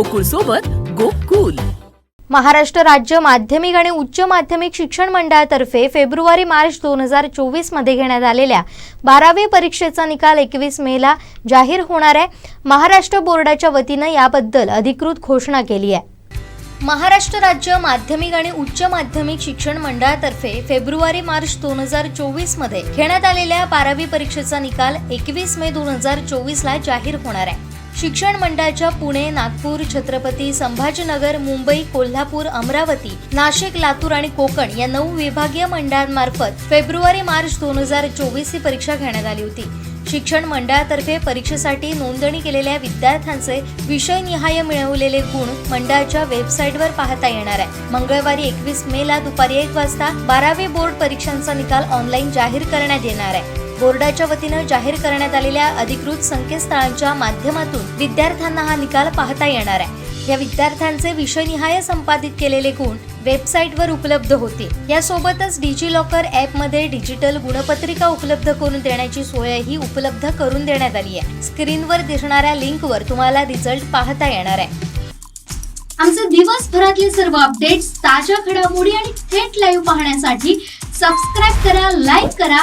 गोकुळ सोबत गोकुल. महाराष्ट्र राज्य माध्यमिक आणि उच्च माध्यमिक शिक्षण मंडळातर्फे फेब्रुवारी मार्च दोन हजार चोवीसमध्ये घेण्यात आलेल्या बारावी परीक्षेचा निकाल एकवीस मेला जाहीर होणार आहे. महाराष्ट्र बोर्डाच्या वतीनं याबद्दल अधिकृत घोषणा केली आहे. महाराष्ट्र राज्य माध्यमिक आणि उच्च माध्यमिक शिक्षण मंडळातर्फे फेब्रुवारी मार्च दोन हजार चोवीसमध्ये घेण्यात आलेल्या बारावी परीक्षेचा निकाल एकवीस मे दोन हजार चोवीसला जाहीर होणार आहे. शिक्षण मंडळाच्या पुणे नागपूर छत्रपती संभाजीनगर मुंबई कोल्हापूर अमरावती नाशिक लातूर आणि कोकण या नऊ विभागीय मंडळांमार्फत फेब्रुवारी मार्च दोन हजार चोवीस ही परीक्षा घेण्यात आली होती. शिक्षण मंडळातर्फे परीक्षेसाठी नोंदणी केलेल्या विद्यार्थ्यांचे विषयनिहाय मिळवलेले गुण मंडळाच्या वेबसाईटवर पाहता येणार आहे. मंगळवारी एकवीस मे ला दुपारी एक वाजता बारावी बोर्ड परीक्षांचा निकाल ऑनलाईन जाहीर करण्यात येणार आहे. बोर्डाच्या वतीनं जाहीर करण्यात आलेल्या अधिकृत संकेतस्थळांच्या माध्यमातून विद्यार्थ्यांना हा निकाल पाहता येणार आहे. या विद्यार्थ्यांचे विषयनिहाय संपादित केलेले गुण वेबसाईटवर उपलब्ध होते यासोबतच डिजी लॉकर ॲपमध्ये डिजिटल गुणपत्रिका उपलब्ध करून देण्याची सोयही उपलब्ध करून देण्यात आली आहे. स्क्रीनवर दिसणाऱ्या लिंकवर तुम्हाला रिझल्ट पाहता येणार आहे. आमचे दिवसभरातले सर्व अपडेट्स ताज्या घडामोडी आणि थेट लाईव्ह पाहण्यासाठी सबस्क्राईब करा लाईक करा